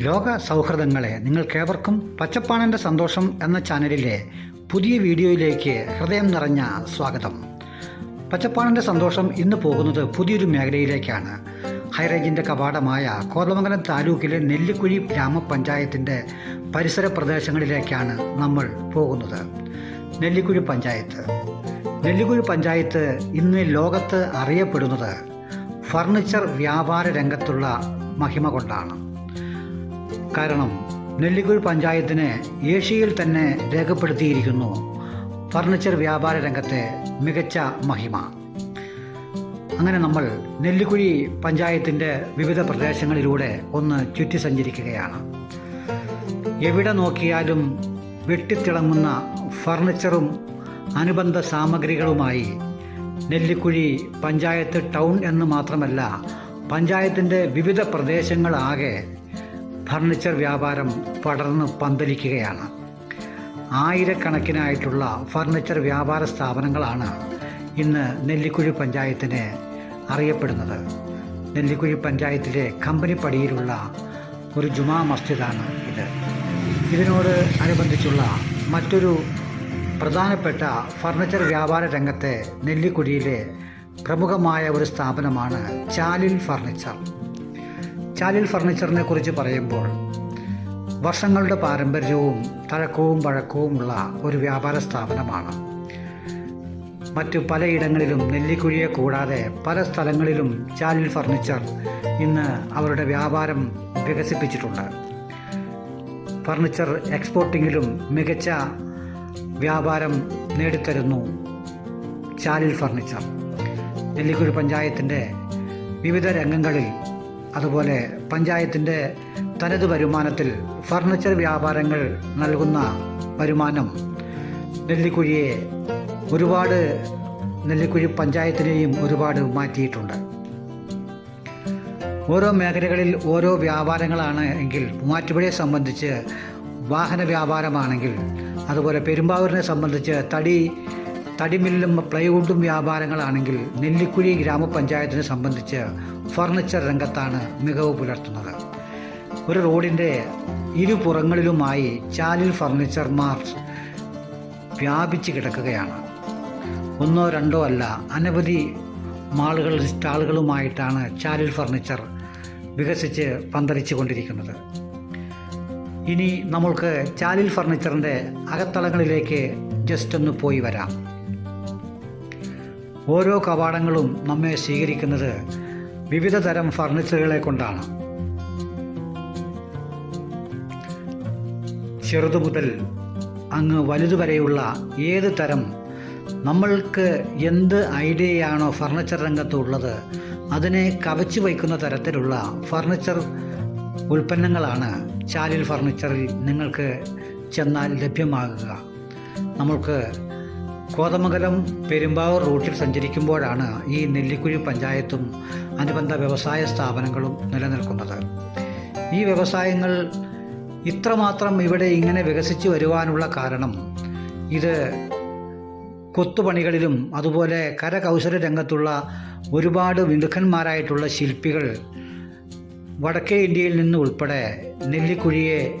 ലോക സൗഹൃദങ്ങളെ നിങ്ങൾക്കേവർക്കും പച്ചപ്പാണന്റെ സന്തോഷം എന്ന ചാനലിലെ പുതിയ വീഡിയോയിലേക്ക് ഹൃദയം നിറഞ്ഞ സ്വാഗതം. പച്ചപ്പാണന്റെ സന്തോഷം ഇന്ന് പോകുന്നത് പുതിയൊരു മേഖലയിലേക്കാണ്. ഹൈറേഞ്ചിന്റെ കവാടമായ കോതമംഗലം താലൂക്കിലെ നെല്ലിക്കുഴി ഗ്രാമപഞ്ചായത്തിന്റെ പരിസര പ്രദേശങ്ങളിലേക്കാണ് നമ്മൾ പോകുന്നത്. നെല്ലിക്കുഴി പഞ്ചായത്ത്. നെല്ലിക്കുഴി പഞ്ചായത്ത് ഇന്ന് ലോകത്ത് അറിയപ്പെടുന്നത് ഫർണിച്ചർ വ്യാപാര രംഗത്തുള്ള മഹിമ കൊണ്ടാണ്. കാരണം നെല്ലിക്കുഴി പഞ്ചായത്തിന് ഏഷ്യയിൽ തന്നെ രേഖപ്പെടുത്തിയിരിക്കുന്നു. ഫർണിച്ചർ വ്യാപാര രംഗത്തെ മികച്ച മഹിമ. അങ്ങനെ നമ്മൾ നെല്ലിക്കുഴി പഞ്ചായത്തിന്റെ വിവിധ പ്രദേശങ്ങളിലൂടെ ഒന്ന് ചുറ്റി സഞ്ചരിക്കുകയാണ്. എവിടെ നോക്കിയാലും വെട്ടിത്തിളങ്ങുന്ന ഫർണിച്ചറും അനുബന്ധ സാമഗ്രികളുമായി നെല്ലിക്കുഴി പഞ്ചായത്ത് ടൗൺ എന്ന് മാത്രമല്ല പഞ്ചായത്തിന്റെ വിവിധ പ്രദേശങ്ങളാകെ ഫർണിച്ചർ വ്യാപാരം പടർന്ന് പന്തലിക്കുകയാണ്. ആയിരക്കണക്കിനായിട്ടുള്ള ഫർണിച്ചർ വ്യാപാര സ്ഥാപനങ്ങളാണ് ഇന്ന് നെല്ലിക്കുഴി പഞ്ചായത്തിന് അറിയപ്പെടുന്നത്. നെല്ലിക്കുഴി പഞ്ചായത്തിലെ കമ്പനിപ്പടിയിലുള്ള ഒരു ജുമാ മസ്ജിദാണ് ഇത്. ഇതിനോട് അനുബന്ധിച്ചുള്ള മറ്റൊരു പ്രധാനപ്പെട്ട ഫർണിച്ചർ വ്യാപാര രംഗത്തെ നെല്ലിക്കുഴിയിലെ പ്രമുഖമായ ഒരു സ്ഥാപനമാണ് ചാലിൽ ഫർണിച്ചർ. ചാലിൽ ഫർണിച്ചറിനെ കുറിച്ച് പറയുമ്പോൾ വർഷങ്ങളുടെ പാരമ്പര്യവും തഴക്കവും പഴക്കവുമുള്ള ഒരു വ്യാപാര സ്ഥാപനമാണ്. മറ്റു പലയിടങ്ങളിലും നെല്ലിക്കുഴിയെ കൂടാതെ പല സ്ഥലങ്ങളിലും ചാലിൽ ഫർണിച്ചർ ഇന്ന് അവരുടെ വ്യാപാരം വികസിപ്പിച്ചിട്ടുണ്ട്. ഫർണിച്ചർ എക്സ്പോർട്ടിങ്ങിലും മികച്ച വ്യാപാരം നേടിത്തരുന്നു ചാലിൽ ഫർണിച്ചർ. നെല്ലിക്കുഴി പഞ്ചായത്തിന്റെ വിവിധ രംഗങ്ങളിൽ അതുപോലെ പഞ്ചായത്തിന്റെ തനത് വരുമാനത്തിൽ ഫർണിച്ചർ വ്യാപാരങ്ങൾ നൽകുന്ന വരുമാനം നെല്ലിക്കുഴിയെ ഒരുപാട് നെല്ലിക്കുഴി പഞ്ചായത്തിനെയും ഒരുപാട് മാറ്റിയിട്ടുണ്ട്. ഓരോ മേഖലകളിൽ ഓരോ വ്യാപാരങ്ങളാണ് എങ്കിൽ മൂവാറ്റുപുഴയെ സംബന്ധിച്ച് വാഹന വ്യാപാരമാണെങ്കിൽ അതുപോലെ പെരുമ്പാവൂരിനെ സംബന്ധിച്ച് തടി തടിമില്ലും പ്ലൈവുഡും വ്യാപാരങ്ങളാണെങ്കിൽ നെല്ലിക്കുഴി ഗ്രാമപഞ്ചായത്തിനെ സംബന്ധിച്ച് ഫർണിച്ചർ രംഗത്താണ് മികവ് പുലർത്തുന്നത്. ഒരു റോഡിന്റെ ഇരുപുറങ്ങളിലുമായി ചാലിൽ ഫർണിച്ചർ മാർട്ട് വ്യാപിച്ച് കിടക്കുകയാണ്. ഒന്നോ രണ്ടോ അല്ല അനവധി മാളുകൾ സ്റ്റാളുകളുമായിട്ടാണ് ചാലിൽ ഫർണിച്ചർ വികസിച്ച് പന്തലിച്ചു കൊണ്ടിരിക്കുന്നത് ഇനി നമ്മൾക്ക് ചാലിൽ ഫർണിച്ചറിന്റെ അകത്തളങ്ങളിലേക്ക് ജസ്റ്റ് ഒന്ന് പോയി വരാം. ഓരോ കവാടങ്ങളും നമ്മെ സ്വീകരിക്കുന്നത് വിവിധ തരം ഫർണിച്ചറുകളെ കൊണ്ടാണ്. ചെറുതു മുതൽ അങ്ങ് വലുതുവരെയുള്ള ഏത് തരം നമ്മൾക്ക് എന്ത് ഐഡിയയാണോ ഫർണിച്ചർ രംഗത്ത് ഉള്ളത് അതിനെ കവച്ചു വയ്ക്കുന്ന തരത്തിലുള്ള ഫർണിച്ചർ ഉൽപ്പന്നങ്ങളാണ് ചാലിൽ ഫർണിച്ചറിൽ നിങ്ങൾക്ക് ചെന്നാൽ ലഭ്യമാകുക. നമ്മൾക്ക് കോതമംഗലം പെരുമ്പാവൂർ റൂട്ടിൽ സഞ്ചരിക്കുമ്പോഴാണ് ഈ നെല്ലിക്കുഴി പഞ്ചായത്തും അനുബന്ധ വ്യവസായ സ്ഥാപനങ്ങളും നിലനിൽക്കുന്നത്. ഈ വ്യവസായങ്ങൾ ഇത്രമാത്രം ഇവിടെ ഇങ്ങനെ വികസിച്ചു വരുവാനുള്ള കാരണം ഇത് കൊത്തുപണികളിലും അതുപോലെ കരകൗശല രംഗത്തുള്ള ഒരുപാട് വിമുഖന്മാരായിട്ടുള്ള ശില്പികൾ വടക്കേ ഇന്ത്യയിൽ നിന്ന് ഉൾപ്പെടെ നെല്ലിക്കുഴിയെ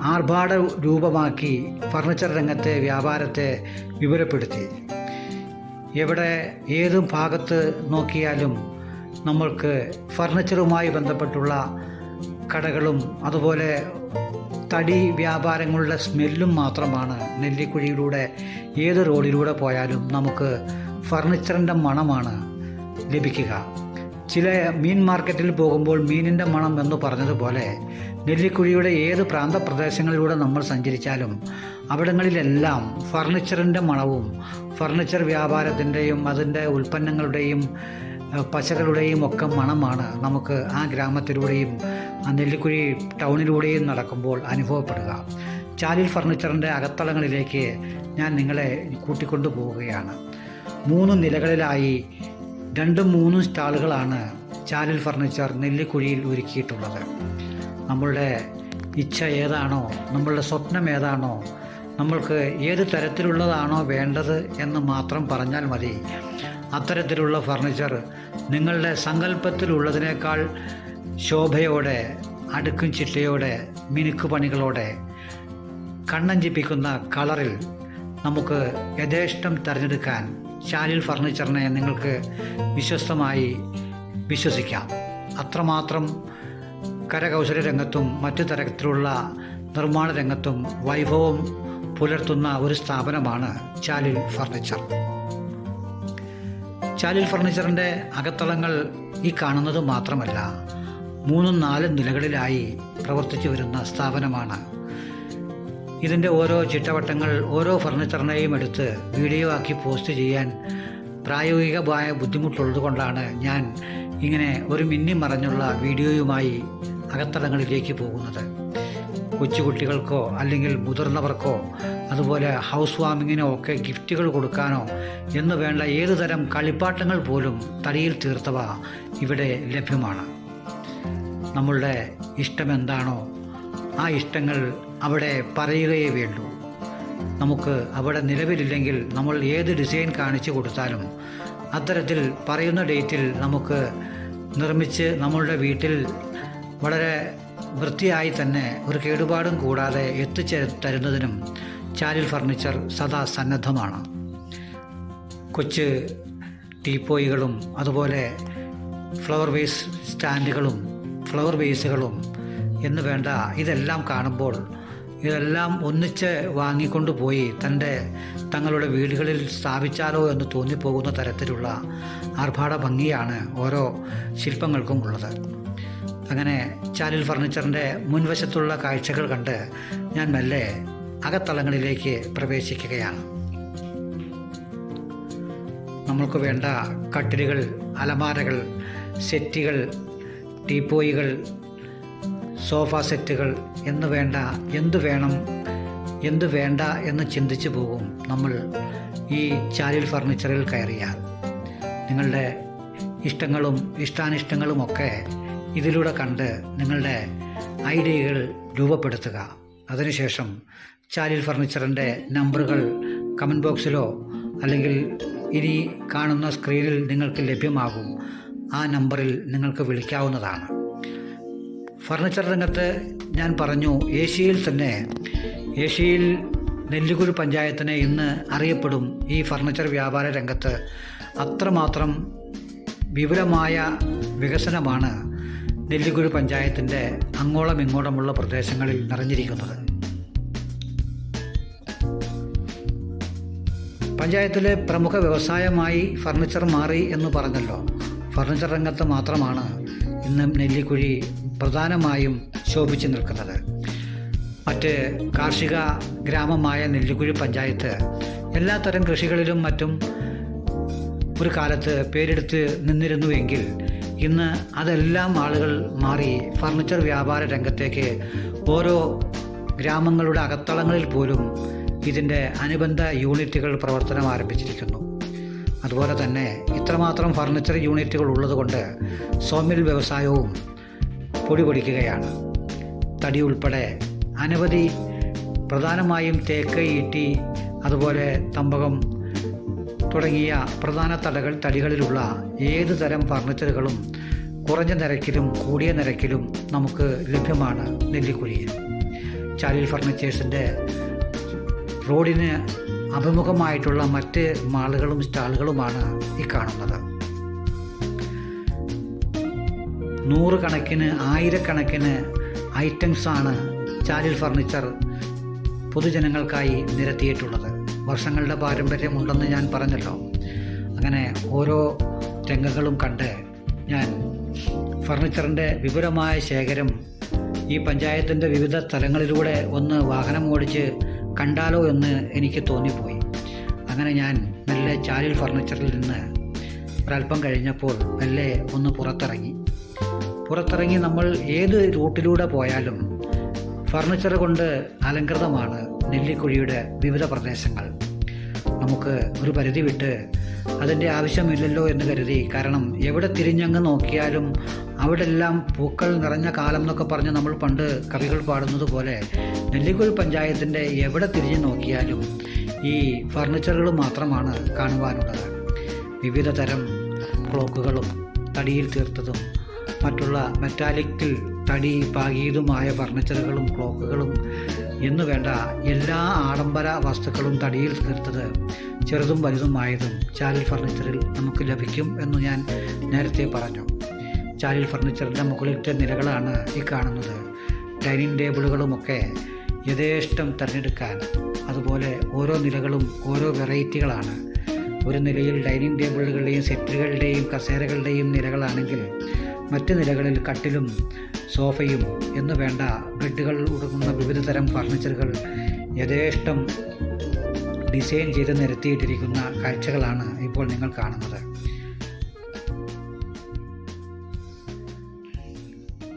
ആർഭാട രൂപമാക്കി ഫർണിച്ചർ രംഗത്തെ വ്യാപാരത്തെ വിപുലപ്പെടുത്തി. എവിടെ ഏതും ഭാഗത്ത് നോക്കിയാലും നമ്മൾക്ക് ഫർണിച്ചറുമായി ബന്ധപ്പെട്ടുള്ള കടകളും അതുപോലെ തടി വ്യാപാരങ്ങളുടെ സ്മെല്ലും മാത്രമാണ് നെല്ലിക്കുഴിയിലൂടെ ഏത് റോഡിലൂടെ പോയാലും നമുക്ക് ഫർണിച്ചറിന്റെ മണമാണ് ലഭിക്കുക. ചില മീൻ മാർക്കറ്റിൽ പോകുമ്പോൾ മീനിന്റെ മണം എന്ന് പറഞ്ഞതുപോലെ നെല്ലിക്കുഴിയുടെ ഏത് പ്രാന്തപ്രദേശങ്ങളിലൂടെ നമ്മൾ സഞ്ചരിച്ചാലും അവിടങ്ങളിലെല്ലാം ഫർണിച്ചറിന്റെ മണവും ഫർണിച്ചർ വ്യാപാരത്തിന്റെയും അതിന്റെ ഉൽപ്പന്നങ്ങളുടെയും പശകളുടെയും ഒക്കെ മണമാണ് നമുക്ക് ആ ഗ്രാമത്തിലൂടെയും ആ നെല്ലിക്കുഴി ടൗണിലൂടെയും നടക്കുമ്പോൾ അനുഭവപ്പെടുക. ചാലിൽ ഫർണിച്ചറിന്റെ അകത്തളങ്ങളിലേക്ക് ഞാൻ നിങ്ങളെ കൂട്ടിക്കൊണ്ടു പോവുകയാണ് മൂന്ന് നിലകളിലായി രണ്ടും മൂന്നും സ്റ്റാളുകളാണ് ചാലിൽ ഫർണിച്ചർ നെല്ലിക്കുഴിയിൽ ഒരുക്കിയിട്ടുള്ളത്. നമ്മളുടെ ഇച്ഛ ഏതാണോ നമ്മളുടെ സ്വപ്നം ഏതാണോ നമ്മൾക്ക് ഏത് തരത്തിലുള്ളതാണോ വേണ്ടത് എന്ന് മാത്രം പറഞ്ഞാൽ മതി. അത്തരത്തിലുള്ള ഫർണിച്ചർ നിങ്ങളുടെ സങ്കല്പത്തിലുള്ളതിനേക്കാൾ ശോഭയോടെ അടുക്കും ചിട്ടയോടെ മിനുക്ക് പണികളോടെ കണ്ണഞ്ചിപ്പിക്കുന്ന കളറിൽ നമുക്ക് യഥേഷ്ടം തിരഞ്ഞെടുക്കാൻ ശാലിൽ ഫർണിച്ചറിനെ നിങ്ങൾക്ക് വിശ്വസ്തമായി വിശ്വസിക്കാം. അത്രമാത്രം കരകൗശല രംഗത്തും മറ്റു തരത്തിലുള്ള നിർമ്മാണ രംഗത്തും വൈഭവം പുലർത്തുന്ന ഒരു സ്ഥാപനമാണ് ചാലിൽ ഫർണിച്ചർ. ചാലിൽ ഫർണിച്ചറിന്റെ അകത്തളങ്ങൾ ഈ കാണുന്നത് മാത്രമല്ല മൂന്നും നാലും നിലകളിലായി പ്രവർത്തിച്ചു വരുന്ന സ്ഥാപനമാണ് ഇതിന്റെ ഓരോ ചിട്ടവട്ടങ്ങൾ ഓരോ ഫർണിച്ചറിനെയും എടുത്ത് വീഡിയോ ആക്കി പോസ്റ്റ് ചെയ്യാൻ പ്രായോഗികമായ ബുദ്ധിമുട്ടുള്ളത് കൊണ്ടാണ് ഞാൻ ഇങ്ങനെ ഒരു മിന്നി മറഞ്ഞുള്ള വീഡിയോയുമായി അകത്തടങ്ങളിലേക്ക് പോകുന്നത്. കൊച്ചുകുട്ടികൾക്കോ അല്ലെങ്കിൽ മുതിർന്നവർക്കോ അതുപോലെ ഹൗസ് വാമിങ്ങിനോ ഒക്കെ ഗിഫ്റ്റുകൾ കൊടുക്കാനോ എന്ന് വേണ്ട ഏതു തരം കളിപ്പാട്ടങ്ങൾ പോലും തടിയിൽ തീർത്തവ ഇവിടെ ലഭ്യമാണ്. നമ്മളുടെ ഇഷ്ടമെന്താണോ ആ ഇഷ്ടങ്ങൾ അവിടെ പറയുകയേ വേണ്ടൂ. നമുക്ക് അവിടെ നിലവിലില്ലെങ്കിൽ നമ്മൾ ഏത് ഡിസൈൻ കാണിച്ചു കൊടുത്താലും അത്തരത്തിൽ പറയുന്ന ഡേറ്റിൽ നമുക്ക് നിർമ്മിച്ച് നമ്മളുടെ വീട്ടിൽ വളരെ വൃത്തിയായി തന്നെ ഒരു കേടുപാടും കൂടാതെ എത്തിച്ചേ തരുന്നതിനും ചാലിൽ ഫർണിച്ചർ സദാ സന്നദ്ധമാണ്. കൊച്ച് ടീപ്പോയികളും അതുപോലെ ഫ്ലവർ വേസ് സ്റ്റാൻഡുകളും ഫ്ലവർ വേസുകളും എന്ന് വേണ്ട ഇതെല്ലാം കാണുമ്പോൾ ഇതെല്ലാം ഒന്നിച്ച് വാങ്ങിക്കൊണ്ട് പോയി തന്റെ തങ്ങളുടെ വീടുകളിൽ സ്ഥാപിച്ചാലോ എന്ന് തോന്നിപ്പോകുന്ന തരത്തിലുള്ള ആർഭാട ഭംഗിയാണ് ഓരോ ശില്പങ്ങൾക്കും ഉള്ളത്. അങ്ങനെ ചാലിൽ ഫർണിച്ചറിന്റെ മുൻവശത്തുള്ള കാഴ്ചകൾ കണ്ട് ഞാൻ മെല്ലെ അകത്തളങ്ങളിലേക്ക് പ്രവേശിക്കുകയാണ്. നമ്മൾക്ക് വേണ്ട കട്ടിലുകൾ അലമാരകൾ സെറ്റുകൾ ടീപ്പോയികൾ സോഫ സെറ്റുകൾ എന്ന് വേണ്ട എന്തു വേണം എന്തു വേണ്ട എന്ന് ചിന്തിച്ചു പോകും നമ്മൾ ഈ ചാലിൽ ഫർണിച്ചറിൽ കയറിയാൽ. നിങ്ങളുടെ ഇഷ്ടങ്ങളും ഇഷ്ടാനിഷ്ടങ്ങളുമൊക്കെ ഇതിലൂടെ കണ്ട് നിങ്ങളുടെ ഐഡിയകൾ രൂപപ്പെടുത്തുക. അതിനുശേഷം ചാലിൽ ഫർണിച്ചറിന്റെ നമ്പറുകൾ കമന്റ് ബോക്സിലോ അല്ലെങ്കിൽ ഇനി കാണുന്ന സ്ക്രീനിൽ നിങ്ങൾക്ക് ലഭ്യമാകും. ആ നമ്പറിൽ നിങ്ങൾക്ക് വിളിക്കാവുന്നതാണ്. ഫർണിച്ചർ രംഗത്ത് ഞാൻ പറഞ്ഞു ഏഷ്യയിൽ തന്നെ ഏഷ്യയിൽ നെല്ലിക്കുരു പഞ്ചായത്തിനെ ഇന്ന് അറിയപ്പെടും ഈ ഫർണിച്ചർ വ്യാപാര രംഗത്ത്. അത്രമാത്രം വിപുലമായ വികസനമാണ് നെല്ലിക്കുരു പഞ്ചായത്തിന്റെ അങ്ങോളം ഇങ്ങോളമുള്ള പ്രദേശങ്ങളിൽ നിറഞ്ഞിരിക്കുന്നത്. പഞ്ചായത്തിലെ പ്രമുഖ വ്യവസായമായി ഫർണിച്ചർ മാറി എന്ന് പറഞ്ഞല്ലോ. ഫർണിച്ചർ രംഗത്ത് മാത്രമാണ് ഇന്ന് നെല്ലിക്കുഴി പ്രധാനമായും ശോഭിച്ചു നിൽക്കുന്നത്. മറ്റ് കാർഷിക ഗ്രാമമായ നെല്ലിക്കുഴി പഞ്ചായത്ത് എല്ലാത്തരം കൃഷികളിലും മറ്റും ഒരു കാലത്ത് പേരെടുത്ത് നിന്നിരുന്നുവെങ്കിൽ ഇന്ന് അതെല്ലാം ആളുകൾ മാറി ഫർണിച്ചർ വ്യാപാര രംഗത്തേക്ക് ഓരോ ഗ്രാമങ്ങളുടെ അകത്തളങ്ങളിൽ പോലും ഇതിന്റെ അനുബന്ധ യൂണിറ്റുകൾ പ്രവർത്തനം ആരംഭിച്ചിരിക്കുന്നു. അതുപോലെ തന്നെ ഇത്രമാത്രം ഫർണിച്ചർ യൂണിറ്റുകൾ ഉള്ളതുകൊണ്ട് സോമിൽ വ്യവസായവും പൊടി പൊടിക്കുകയാണ്. തടി ഉൾപ്പെടെ അനവധി പ്രധാനമായും തേക്ക് ഈട്ടി അതുപോലെ തമ്പകം തുടങ്ങിയ പ്രധാന തടകൾ തടികളിലുള്ള ഏത് തരം ഫർണിച്ചറുകളും കുറഞ്ഞ നിരക്കിലും കൂടിയ നിരക്കിലും നമുക്ക് ലഭ്യമാണ് നെല്ലിക്കുഴിയിൽ ചാലിൽ ഫർണിച്ചേഴ്സിന്റെ റോഡിന് അഭിമുഖമായിട്ടുള്ള മറ്റ് മാളുകളും സ്റ്റാളുകളുമാണ് ഈ കാണുന്നത്. നൂറുകണക്കിന് ആയിരക്കണക്കിന് ഐറ്റംസാണ് ചാലിൽ ഫർണിച്ചർ പൊതുജനങ്ങൾക്കായി നിരത്തിയിട്ടുള്ളത്. വർഷങ്ങളുടെ പാരമ്പര്യമുണ്ടെന്ന് ഞാൻ പറഞ്ഞല്ലോ. അങ്ങനെ ഓരോ രംഗങ്ങളും കണ്ട് ഞാൻ ഫർണിച്ചറിന്റെ വിപുലമായ ശേഖരം ഈ പഞ്ചായത്തിന്റെ വിവിധ സ്ഥലങ്ങളിലൂടെ ഒന്ന് വാഹനം ഓടിച്ച് കണ്ടാലോ എന്ന് എനിക്ക് തോന്നിപ്പോയി. അങ്ങനെ ഞാൻ മെല്ലെ ചാലിൽ ഫർണിച്ചറിൽ നിന്ന് ഒരല്പം കഴിഞ്ഞപ്പോൾ മെല്ലെ ഒന്ന് പുറത്തിറങ്ങി. പുറത്തിറങ്ങി നമ്മൾ ഏത് റൂട്ടിലൂടെ പോയാലും ഫർണിച്ചർ കൊണ്ട് അലങ്കൃതമാണ് നെല്ലിക്കുഴിയുടെ വിവിധ പ്രദേശങ്ങൾ. നമുക്ക് ഒരു പരിധി വിട്ട് അതിന്റെ ആവശ്യമില്ലല്ലോ എന്ന് കരുതി കാരണം എവിടെ തിരിഞ്ഞങ്ങ് നോക്കിയാലും അവിടെ എല്ലാം പൂക്കൾ നിറഞ്ഞ കാലം എന്നൊക്കെ പറഞ്ഞ് നമ്മൾ പണ്ട് കവികൾ പാടുന്നത് പോലെ നെല്ലിക്കുഴി പഞ്ചായത്തിന്റെ എവിടെ തിരിഞ്ഞ് നോക്കിയാലും ഈ ഫർണിച്ചറുകൾ മാത്രമാണ് കാണുവാനുള്ളത്. വിവിധ തരം ക്ലോക്കുകളും തടിയിൽ തീർത്തതും മറ്റുള്ള മെറ്റാലിക്കിൽ തടി പാകീതുമായ ഫർണിച്ചറുകളും ക്ലോക്കുകളും എന്നു വേണ്ട എല്ലാ ആഡംബര വസ്തുക്കളും തടിയിൽ തീർത്തത് ചെറുതും വലുതുമായതും ചാലിൽ ഫർണിച്ചറിൽ നമുക്ക് ലഭിക്കും എന്ന് ഞാൻ നേരത്തെ പറഞ്ഞു. ചാലിൽ ഫർണിച്ചറിന്റെ മുകളിലത്തെ നിലകളാണ് ഈ കാണുന്നത്. ഡൈനിങ് ടേബിളുകളുമൊക്കെ യഥേഷ്ടം തിരഞ്ഞെടുക്കാൻ അതുപോലെ ഓരോ നിലകളും ഓരോ വെറൈറ്റികളാണ്. ഒരു നിലയിൽ ഡൈനിങ് ടേബിളുകളുടെയും സെറ്റുകളുടെയും കസേരകളുടെയും നിലകളാണെങ്കിൽ മറ്റ് നിലകളിൽ കട്ടിലും സോഫയും എന്നു വേണ്ട ബെഡുകൾ ഉടങ്ങുന്ന വിവിധ തരം ഫർണിച്ചറുകൾ യഥേഷ്ടം ഡിസൈൻ ചെയ്ത് നിരത്തിയിട്ടിരിക്കുന്ന കാഴ്ചകളാണ് ഇപ്പോൾ നിങ്ങൾ കാണുന്നത്.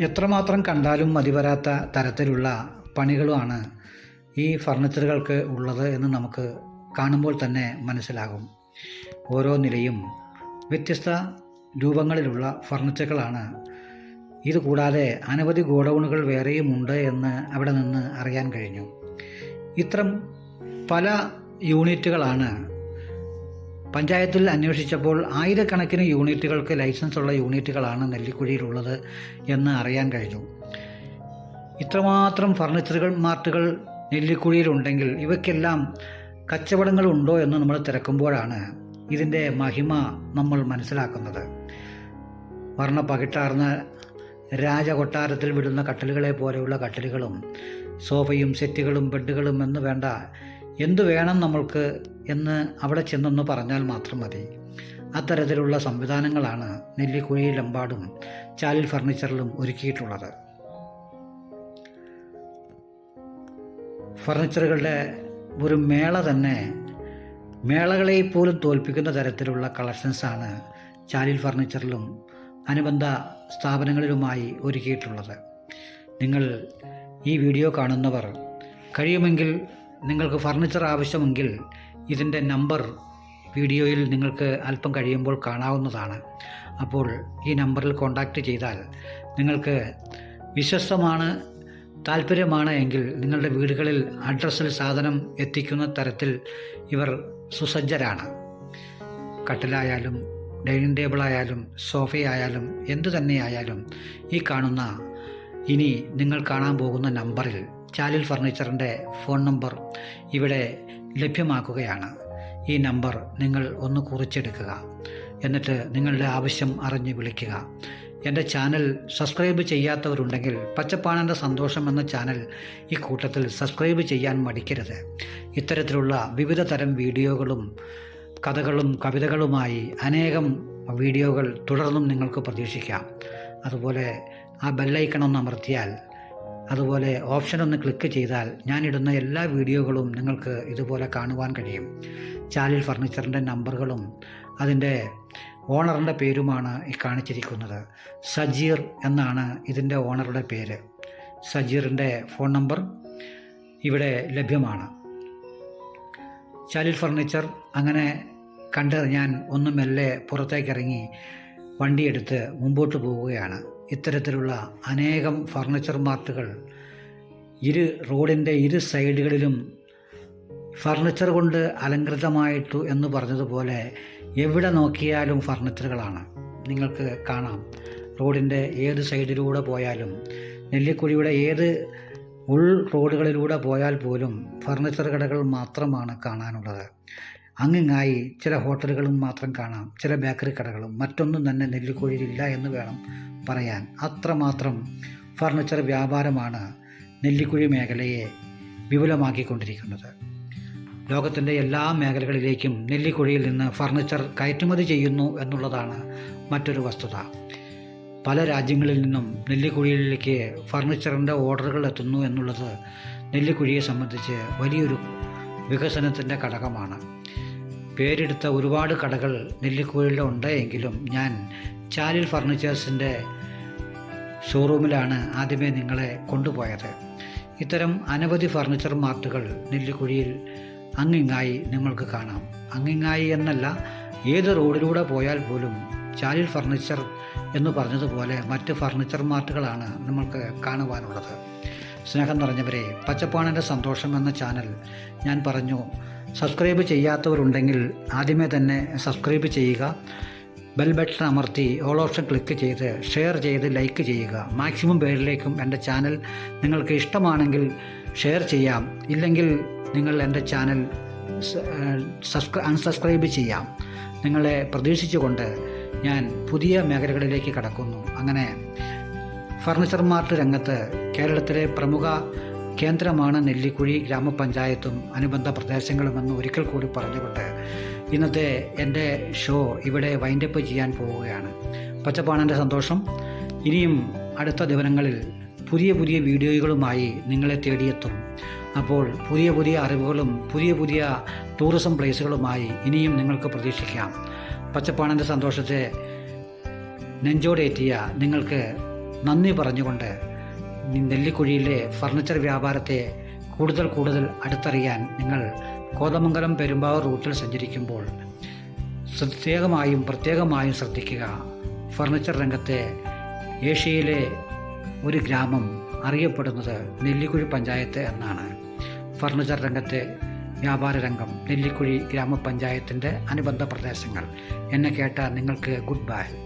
എത്രമാത്രം കണ്ടാലും മതിവരാത്ത തരത്തിലുള്ള പണികളുമാണ് ഈ ഫർണിച്ചറുകൾക്ക് ഉള്ളത് എന്ന് നമുക്ക് കാണുമ്പോൾ തന്നെ മനസ്സിലാകും. ഓരോ നിലയും വ്യത്യസ്ത രൂപങ്ങളിലുള്ള ഫർണിച്ചറുകളാണ്. ഇതുകൂടാതെ അനവധി ഗോഡൗണുകൾ വേറെയും ഉണ്ട് എന്ന് അവിടെ നിന്ന് അറിയാൻ കഴിഞ്ഞു. ഇത്തരം പല യൂണിറ്റുകളാണ് പഞ്ചായത്തിൽ അന്വേഷിച്ചപ്പോൾ ആയിരക്കണക്കിന് യൂണിറ്റുകൾക്ക് ലൈസൻസ് ഉള്ള യൂണിറ്റുകളാണ് നെല്ലിക്കുഴിയിലുള്ളത് എന്ന് അറിയാൻ കഴിഞ്ഞു. ഇത്രമാത്രം ഫർണിച്ചറുകൾ മാർട്ടുകൾ നെല്ലിക്കുഴിയിലുണ്ടെങ്കിൽ ഇവയ്ക്കെല്ലാം കച്ചവടങ്ങളുണ്ടോ എന്ന് നമ്മൾ തിരക്കുമ്പോഴാണ് ഇതിന്റെ മഹിമ നമ്മൾ മനസ്സിലാക്കുന്നത്. വർണ പകിട്ടാർന്ന രാജകൊട്ടാരത്തിൽ വിടുന്ന കട്ടലുകളെ പോലെയുള്ള കട്ടിലുകളും സോഫയും സെറ്റുകളും ബെഡുകളും എന്ന് വേണ്ട എന്തു വേണം നമ്മൾക്ക് എന്ന് അവിടെ ചെന്നൊന്ന് പറഞ്ഞാൽ മാത്രം മതി. അത്തരത്തിലുള്ള സംവിധാനങ്ങളാണ് നെല്ലിക്കുഴിയിലെമ്പാടും ചാലിൽ ഫർണിച്ചറിലും ഒരുക്കിയിട്ടുള്ളത്. ഫർണിച്ചറുകളുടെ ഒരു മേള തന്നെ മേളകളെ പോലും തോൽപ്പിക്കുന്ന തരത്തിലുള്ള കളക്ഷൻസാണ് ചാലിൽ ഫർണിച്ചറിലും അനുബന്ധ സ്ഥാപനങ്ങളിലുമായി ഒരുക്കിയിട്ടുള്ളത്. നിങ്ങൾ ഈ വീഡിയോ കാണുന്നവർ കഴിയുമെങ്കിൽ നിങ്ങൾക്ക് ഫർണിച്ചർ ആവശ്യമെങ്കിൽ ഇതിന്റെ നമ്പർ വീഡിയോയിൽ നിങ്ങൾക്ക് അല്പം കഴിയുമ്പോൾ കാണാവുന്നതാണ്. അപ്പോൾ ഈ നമ്പറിൽ കോൺടാക്റ്റ് ചെയ്താൽ നിങ്ങൾക്ക് വിശ്വസ്തമാണ് താല്പര്യമാണ് എങ്കിൽ നിങ്ങളുടെ വീടുകളിൽ അഡ്രസ്സിൽ സാധനം എത്തിക്കുന്ന തരത്തിൽ ഇവർ സുസജ്ജരാണ്. കട്ടിലായാലും ഡൈനിങ് ടേബിളായാലും സോഫയായാലും എന്തു തന്നെയായാലും ഈ കാണുന്ന ഇനി നിങ്ങൾ കാണാൻ പോകുന്ന നമ്പറിൽ ചാലിൽ ഫർണിച്ചറിന്റെ ഫോൺ നമ്പർ ഇവിടെ ലഭ്യമാക്കുകയാണ്. ഈ നമ്പർ നിങ്ങൾ ഒന്ന് കുറിച്ചെടുക്കുക. എന്നിട്ട് നിങ്ങളുടെ ആവശ്യം അറിഞ്ഞ് വിളിക്കുക. എന്റെ ചാനൽ സബ്സ്ക്രൈബ് ചെയ്യാത്തവരുണ്ടെങ്കിൽ പച്ചപ്പാണന്റെ സന്തോഷം എന്ന ചാനൽ ഈ കൂട്ടത്തിൽ സബ്സ്ക്രൈബ് ചെയ്യാൻ മടിക്കരുത്. ഇത്തരത്തിലുള്ള വിവിധ തരം വീഡിയോകളും കഥകളും കവിതകളുമായി അനേകം വീഡിയോകൾ തുടർന്നും നിങ്ങൾക്ക് പ്രതീക്ഷിക്കാം. അതുപോലെ ആ ബെല്ലൈക്കൺ ഒന്ന് അമർത്തിയാൽ അതുപോലെ ഓപ്ഷൻ ഒന്ന് ക്ലിക്ക് ചെയ്താൽ ഞാനിടുന്ന എല്ലാ വീഡിയോകളും നിങ്ങൾക്ക് ഇതുപോലെ കാണുവാൻ കഴിയും. ചാലിൽ ഫർണിച്ചറിന്റെ നമ്പറുകളും അതിന്റെ ഓണറിന്റെ പേരുമാണ് ഈ കാണിച്ചിരിക്കുന്നത്. സജീർ എന്നാണ് ഇതിന്റെ ഓണറുടെ പേര്. സജീറിന്റെ ഫോൺ നമ്പർ ഇവിടെ ലഭ്യമാണ്. ചാലിൽ ഫർണിച്ചർ അങ്ങനെ കണ്ട് ഞാൻ ഒന്ന് മെല്ലെ പുറത്തേക്കിറങ്ങി വണ്ടിയെടുത്ത് മുമ്പോട്ട് പോവുകയാണ്. ഇത്തരത്തിലുള്ള അനേകം ഫർണിച്ചർ മാർട്ടുകൾ ഇരു റോഡിന്റെ ഇരു സൈഡുകളിലും ഫർണിച്ചർ കൊണ്ട് അലങ്കൃതമായിട്ടു എന്ന് പറഞ്ഞതുപോലെ എവിടെ നോക്കിയാലും ഫർണിച്ചറുകളാണ്. നിങ്ങൾക്ക് കാണാം. റോഡിന്റെ ഏത് സൈഡിലൂടെ പോയാലും നെല്ലിക്കുഴിയുടെ ഏത് ഉൾ റോഡുകളിലൂടെ പോയാൽ പോലും ഫർണിച്ചർ കടകൾ മാത്രമാണ് കാണാനുള്ളത്. അങ്ങിങ്ങായി ചില ഹോട്ടലുകളും മാത്രം കാണാം ചില ബേക്കറി കടകളും. മറ്റൊന്നും തന്നെ നെല്ലിക്കുഴിയിലില്ല എന്ന് വേണം പറയാൻ. അത്രമാത്രം ഫർണിച്ചർ വ്യാപാരമാണ് നെല്ലിക്കുഴി മേഖലയെ വിപുലമാക്കിക്കൊണ്ടിരിക്കുന്നത്. ലോകത്തിന്റെ എല്ലാ മേഖലകളിലേക്കും നെല്ലിക്കുഴിയിൽ നിന്ന് ഫർണിച്ചർ കയറ്റുമതി ചെയ്യുന്നു എന്നുള്ളതാണ് മറ്റൊരു വസ്തുത. പല രാജ്യങ്ങളിൽ നിന്നും നെല്ലിക്കുഴിയിലേക്ക് ഫർണിച്ചറിന്റെ ഓർഡറുകൾ എത്തുന്നു എന്നുള്ളത് നെല്ലിക്കുഴിയെ സംബന്ധിച്ച് വലിയൊരു വികസനത്തിന്റെ ഘടകമാണ്. പേരെടുത്ത ഒരുപാട് കടകൾ നെല്ലിക്കുഴിയിൽ ഉണ്ട് എങ്കിലും ഞാൻ ചാലിൽ ഫർണിച്ചേഴ്സിന്റെ ഷോറൂമിലാണ് ആദ്യമേ നിങ്ങളെ കൊണ്ടുപോയത്. ഇത്തരം അനവധി ഫർണിച്ചർ മാർട്ടുകൾ നെല്ലിക്കുഴിയിൽ അങ്ങിങ്ങായി നിങ്ങൾക്ക് കാണാം. അങ്ങിങ്ങായി എന്നല്ല ഏത് റോഡിലൂടെ പോയാൽ പോലും ചാലിൽ ഫർണിച്ചർ എന്ന് പറഞ്ഞതുപോലെ മറ്റ് ഫർണിച്ചർ മാർട്ടുകളാണ് നമ്മൾക്ക് കാണുവാനുള്ളത്. സ്നേഹം നിറഞ്ഞവരെ പച്ചപ്പാണന്റെ സന്തോഷം എന്ന ചാനൽ ഞാൻ പറഞ്ഞു സബ്സ്ക്രൈബ് ചെയ്യാത്തവരുണ്ടെങ്കിൽ ആദ്യമേ തന്നെ സബ്സ്ക്രൈബ് ചെയ്യുക. ബെൽ ബട്ടൺ അമർത്തി ഓൾ ഓപ്ഷൻ ക്ലിക്ക് ചെയ്ത് ഷെയർ ചെയ്ത് ലൈക്ക് ചെയ്യുക. മാക്സിമം പേരിലേക്കും എന്റെ ചാനൽ നിങ്ങൾക്ക് ഇഷ്ടമാണെങ്കിൽ ഷെയർ ചെയ്യാം. ഇല്ലെങ്കിൽ നിങ്ങൾ എന്റെ ചാനൽ സബ്സ്ക്രൈ അൺസബ്സ്ക്രൈബ് ചെയ്യാം. നിങ്ങളെ പ്രതീക്ഷിച്ചുകൊണ്ട് ഞാൻ പുതിയ മേഖലകളിലേക്ക് കടക്കുന്നു. അങ്ങനെ ഫർണിച്ചർ മാർട്ട് രംഗത്ത് കേരളത്തിലെ പ്രമുഖ കേന്ദ്രമാണ് നെല്ലിക്കുഴി ഗ്രാമപഞ്ചായത്തും അനുബന്ധ പ്രദേശങ്ങളുമെന്ന് ഒരിക്കൽ കൂടി പറഞ്ഞുകൊണ്ട് ഇന്നത്തെ എന്റെ ഷോ ഇവിടെ വൈൻഡപ്പ് ചെയ്യാൻ പോവുകയാണ്. പച്ചപ്പാണന്റെ സന്തോഷം. ഇനിയും അടുത്ത ദിവസങ്ങളിൽ പുതിയ പുതിയ വീഡിയോകളുമായി നിങ്ങളെ തേടിയെത്തും. അപ്പോൾ പുതിയ പുതിയ അറിവുകളും പുതിയ പുതിയ ടൂറിസം പ്ലേസുകളുമായി ഇനിയും നിങ്ങൾക്ക് പ്രതീക്ഷിക്കാം. പച്ചപ്പാണന്റെ സന്തോഷത്തെ നെഞ്ചോടേറ്റിയ നിങ്ങൾക്ക് നന്ദി പറഞ്ഞുകൊണ്ട് നെല്ലിക്കുഴിയിലെ ഫർണിച്ചർ വ്യാപാരത്തെ കൂടുതൽ കൂടുതൽ അടുത്തറിയാൻ നിങ്ങൾ കോതമംഗലം പെരുമ്പാവൂർ റൂട്ടിൽ സഞ്ചരിക്കുമ്പോൾ പ്രത്യേകമായും പ്രത്യേകമായും ശ്രദ്ധിക്കുക. ഫർണിച്ചർ രംഗത്തെ ഏഷ്യയിലെ ഒരു ഗ്രാമം അറിയപ്പെടുന്നത് നെല്ലിക്കുഴി പഞ്ചായത്ത് എന്നാണ്. ഫർണിച്ചർ രംഗത്തെ വ്യാപാര രംഗം നെല്ലിക്കുഴി ഗ്രാമപഞ്ചായത്തിന്റെ അനുബന്ധ പ്രദേശങ്ങൾ. എന്നെ കേട്ട നിങ്ങൾക്ക് ഗുഡ് ബൈ.